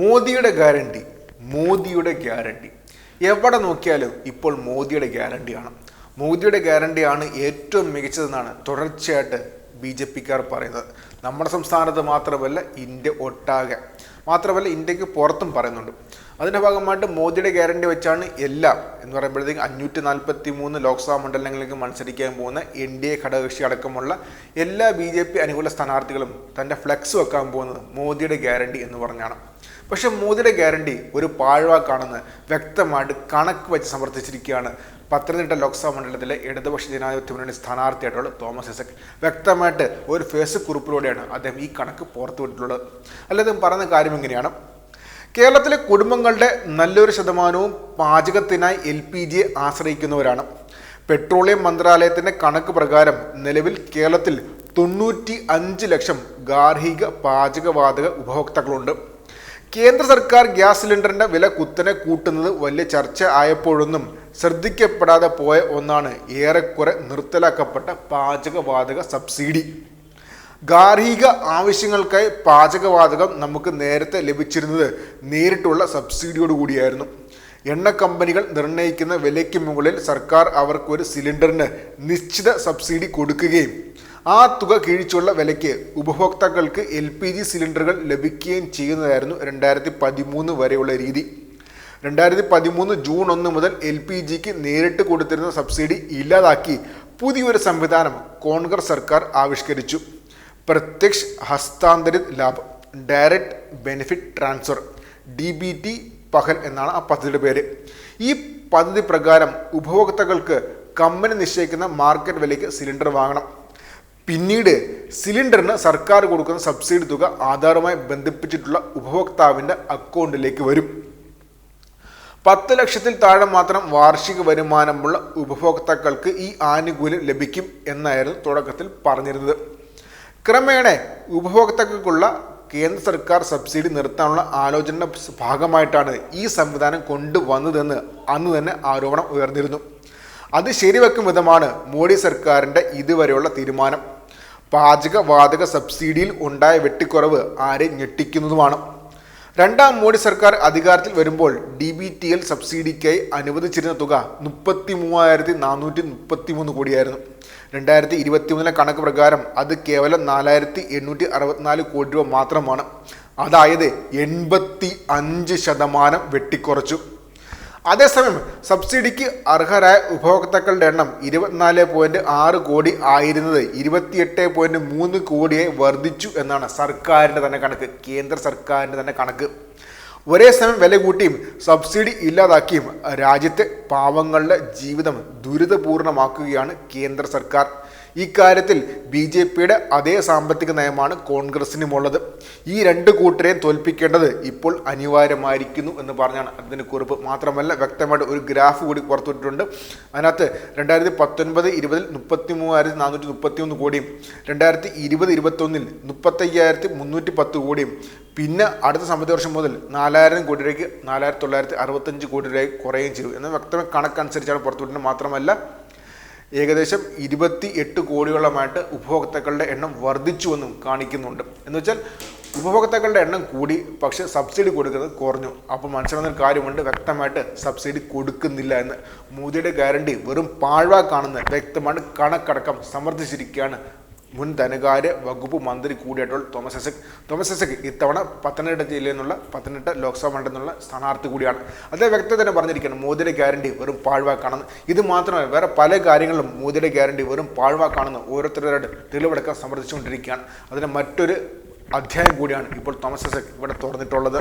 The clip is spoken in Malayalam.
മോദിയുടെ ഗ്യാരണ്ടി മോദിയുടെ ഗ്യാരണ്ടി. എവിടെ നോക്കിയാലും ഇപ്പോൾ മോദിയുടെ ഗ്യാരണ്ടിയാണ്. മോദിയുടെ ഗ്യാരണ്ടിയാണ് ഏറ്റവും മികച്ചതെന്നാണ് തുടർച്ചയായിട്ട് ബി ജെ പിക്കാർ പറയുന്നത്. നമ്മുടെ സംസ്ഥാനത്ത് മാത്രമല്ല ഇന്ത്യ ഒട്ടാകെ. മാത്രമല്ല ഇന്ത്യയ്ക്ക് പുറത്തും പറയുന്നുണ്ട്. അതിന്റെ ഭാഗമായിട്ട് മോദിയുടെ ഗ്യാരണ്ടി വെച്ചാണ് എല്ലാം എന്ന് പറയുമ്പോഴത്തേക്ക് അഞ്ഞൂറ്റി നാൽപ്പത്തി മൂന്ന് ലോക്സഭാ മണ്ഡലങ്ങളിലേക്ക് മത്സരിക്കാൻ പോകുന്ന എൻ ഡി എ ഘടകകക്ഷി അടക്കമുള്ള എല്ലാ ബി ജെ പി അനുകൂല സ്ഥാനാർത്ഥികളും തന്റെ ഫ്ലെക്സ് വെക്കാൻ പോകുന്നത് മോദിയുടെ ഗ്യാരണ്ടി എന്ന് പറഞ്ഞാണ്. പക്ഷെ മോദിയുടെ ഗ്യാരണ്ടി ഒരു പാഴ്വാക്കാണെന്ന് വ്യക്തമായിട്ട് കണക്ക് വെച്ച് സമർത്ഥിച്ചിരിക്കുകയാണ്. പത്തനംതിട്ട ലോക്സഭാ മണ്ഡലത്തിലെ ഇടതുപക്ഷ ജനാധിപത്യ മുന്നണി സ്ഥാനാർത്ഥിയായിട്ടുള്ള തോമസ് ഐസക്. വ്യക്തമായിട്ട് ഒരു ഫേസ്ബുക്ക് കുറിപ്പിലൂടെയാണ് അദ്ദേഹം ഈ കണക്ക് പുറത്തുവിട്ടിട്ടുള്ളത് അല്ലാതെ പറയുന്ന കാര്യം എങ്ങനെയാണ് കേരളത്തിലെ കുടുംബങ്ങളുടെ നല്ലൊരു ശതമാനവും പാചകത്തിനായി എൽ പി ജിയെ ആശ്രയിക്കുന്നവരാണ്. പെട്രോളിയം മന്ത്രാലയത്തിന്റെ കണക്ക് പ്രകാരം നിലവിൽ കേരളത്തിൽ തൊണ്ണൂറ്റി അഞ്ച് ലക്ഷം ഗാർഹിക പാചകവാതക ഉപഭോക്താക്കളുണ്ട്. കേന്ദ്ര സർക്കാർ ഗ്യാസ് സിലിണ്ടറിന്റെ വില കുത്തനെ കൂട്ടുന്നത് വലിയ ചർച്ച ആയപ്പോഴൊന്നും ശ്രദ്ധിക്കപ്പെടാതെ പോയ ഒന്നാണ് ഏറെക്കുറെ നിർത്തലാക്കപ്പെട്ട പാചകവാതക സബ്സിഡി. ഗാർഹിക ആവശ്യങ്ങൾക്കായി പാചകവാതകം നമുക്ക് നേരത്തെ ലഭിച്ചിരുന്നത് നേരിട്ടുള്ള സബ്സിഡിയോട് കൂടിയായിരുന്നു. എണ്ണ കമ്പനികൾ നിർണയിക്കുന്ന വിലയ്ക്ക് മുകളിൽ സർക്കാർ അവർക്കൊരു സിലിണ്ടറിന് നിശ്ചിത സബ്സിഡി കൊടുക്കുകയും ആ തുക കിഴിച്ചുള്ള വിലയ്ക്ക് ഉപഭോക്താക്കൾക്ക് എൽ പി ജി സിലിണ്ടറുകൾ ലഭിക്കുകയും ചെയ്യുന്നതായിരുന്നു രണ്ടായിരത്തി പതിമൂന്ന് വരെയുള്ള രീതി. രണ്ടായിരത്തി പതിമൂന്ന് ജൂൺ ഒന്ന് മുതൽ എൽ പി ജിക്ക് നേരിട്ട് കൊടുത്തിരുന്ന സബ്സിഡി ഇല്ലാതാക്കി പുതിയൊരു സംവിധാനം കോൺഗ്രസ് സർക്കാർ ആവിഷ്കരിച്ചു. Pratyaksh Hastantarit Labh direct benefit transfer D B T Pahal എന്നാണ് ആ പദ്ധതിയുടെ പേര്. ഈ പദ്ധതി പ്രകാരം ഉപഭോക്താക്കൾക്ക് കമ്പനി നിശ്ചയിക്കുന്ന മാർക്കറ്റ് വിലയ്ക്ക് സിലിണ്ടർ വാങ്ങണം. പിന്നീട് സിലിണ്ടറിന് സർക്കാർ കൊടുക്കുന്ന സബ്സിഡി തുക ആധാറുമായി ബന്ധിപ്പിച്ചിട്ടുള്ള ഉപഭോക്താവിന്റെ അക്കൗണ്ടിലേക്ക് വരും. പത്ത് ലക്ഷത്തിൽ താഴെ മാത്രം വാർഷിക വരുമാനമുള്ള ഉപഭോക്താക്കൾക്ക് ഈ ആനുകൂല്യം ലഭിക്കും എന്നായിരുന്നു തുടക്കത്തിൽ പറഞ്ഞിരുന്നത്. ക്രമേണ ഉപഭോക്താക്കൾക്കുള്ള കേന്ദ്ര സർക്കാർ സബ്സിഡി നിർത്താനുള്ള ആലോചനയുടെ ഭാഗമായിട്ടാണ് ഈ സംവിധാനം കൊണ്ടുവന്നതെന്ന് അന്ന് തന്നെ ആരോപണം ഉയർന്നിരുന്നു. അത് ശരിവെക്കും വിധമാണ് മോഡി സർക്കാരിന്റെ ഇതുവരെയുള്ള തീരുമാനം. പാചകവാതക സബ്സിഡിയിൽ ഉണ്ടായ വെട്ടിക്കുറവ് ആരെ ഞെട്ടിക്കുന്നതുമാണ്. രണ്ടാം മോഡി സർക്കാർ അധികാരത്തിൽ വരുമ്പോൾ ഡി ബി ടി എൽ സബ്സിഡിക്കായി അനുവദിച്ചിരുന്ന തുക മുപ്പത്തി മൂവായിരത്തി നാനൂറ്റി മുപ്പത്തി മൂന്ന് കോടിയായിരുന്നു. രണ്ടായിരത്തി ഇരുപത്തി മൂന്നിലെ കണക്ക് പ്രകാരം അത് കേവലം നാലായിരത്തി എണ്ണൂറ്റി അറുപത്തിനാല് കോടി രൂപ മാത്രമാണ്. അതായത് എൺപത്തി അഞ്ച് ശതമാനം വെട്ടിക്കുറച്ചു. അതേസമയം സബ്സിഡിക്ക് അർഹരായ ഉപഭോക്താക്കളുടെ എണ്ണം ഇരുപത്തിനാല് പോയിന്റ് ആറ് കോടി ആയിരുന്നത് ഇരുപത്തിയെട്ട് പോയിന്റ് മൂന്ന് കോടിയായി വർദ്ധിച്ചു എന്നാണ് സർക്കാരിന്റെ തന്നെ കണക്ക് കേന്ദ്ര സർക്കാരിന്റെ തന്നെ കണക്ക്. ഒരേ സമയം വില കൂട്ടിയും സബ്സിഡി ഇല്ലാതാക്കിയും രാജ്യത്തെ പാവങ്ങളുടെ ജീവിതം ദുരിതപൂർണമാക്കുകയാണ് കേന്ദ്ര സർക്കാർ. ഇക്കാര്യത്തിൽ ബി ജെ പിയുടെ അതേ സാമ്പത്തിക നയമാണ് കോൺഗ്രസിനുമുള്ളത്. ഈ രണ്ട് കൂട്ടരെയും തോൽപ്പിക്കേണ്ടത് ഇപ്പോൾ അനിവാര്യമായിരിക്കുന്നു എന്ന് പറഞ്ഞാണ് അതിന് കുറിപ്പ്. മാത്രമല്ല വ്യക്തമായിട്ട് ഒരു ഗ്രാഫ് കൂടി പുറത്തുവിട്ടിട്ടുണ്ട്. അതിനകത്ത് രണ്ടായിരത്തി പത്തൊൻപത് ഇരുപതിൽ മുപ്പത്തി മൂവായിരത്തി നാനൂറ്റി മുപ്പത്തി ഒന്ന് കോടിയും രണ്ടായിരത്തി ഇരുപത് ഇരുപത്തൊന്നിൽ മുപ്പത്തയ്യായിരത്തി മുന്നൂറ്റി പത്ത് കോടിയും പിന്നെ അടുത്ത സാമ്പത്തിക വർഷം മുതൽ നാലായിരം കോടി രൂപയ്ക്ക് നാലായിരത്തി തൊള്ളായിരത്തി അറുപത്തഞ്ച് കോടി രൂപയായി കുറയുകയും ചെയ്തു. എന്ന വ്യക്തമായ കണക്കനുസരിച്ചാണ് പുറത്തുവിടുന്നത് മാത്രമല്ല ഏകദേശം ഇരുപത്തി എട്ട് കോടിയോളമായിട്ട് ഉപഭോക്താക്കളുടെ എണ്ണം വർദ്ധിച്ചുവെന്നും കാണിക്കുന്നുണ്ട്. എന്ന് വെച്ചാൽ ഉപഭോക്താക്കളുടെ എണ്ണം കൂടി പക്ഷേ സബ്സിഡി കൊടുക്കുന്നത് കുറഞ്ഞു. അപ്പോൾ മനസ്സിലാകുന്ന കാര്യമുണ്ട് വ്യക്തമായിട്ട് സബ്സിഡി കൊടുക്കുന്നില്ല എന്ന്. മോദിയുടെ ഗ്യാരണ്ടി വെറും പാഴ്വാക്കാണെന്ന് വ്യക്തമായിട്ട് കണക്കടക്കം സമർത്ഥിച്ചിരിക്കുകയാണ് മുൻ ധനകാര്യ വകുപ്പ് മന്ത്രി കൂടിയായിട്ടുള്ള തോമസ് ഐസക് തോമസ് ഐസക് ഇത്തവണ പത്തനംതിട്ട ജില്ലയിൽ നിന്നുള്ള പത്തനംതിട്ട ലോക്സഭ മണ്ഡലത്തിൽ നിന്നുള്ള സ്ഥാനാർത്ഥി കൂടിയാണ്. അതേ വ്യക്തത തന്നെ പറഞ്ഞിരിക്കുകയാണ് മോദിയുടെ ഗ്യാരണ്ടി വെറും പാഴ്വാക്കാണെന്ന്. ഇത് മാത്രമല്ല വേറെ പല കാര്യങ്ങളിലും മോദിയുടെ ഗ്യാരണ്ടി വെറും പാഴ്വാക്കാണെന്ന് ഓരോരുത്തരുടെ തെളിവെടുക്കാൻ സമ്മർദ്ദിച്ചുകൊണ്ടിരിക്കുകയാണ് അതിന് മറ്റൊരു അധ്യായം കൂടിയാണ് ഇപ്പോൾ തോമസ് ഐസക് ഇവിടെ തുറന്നിട്ടുള്ളത്.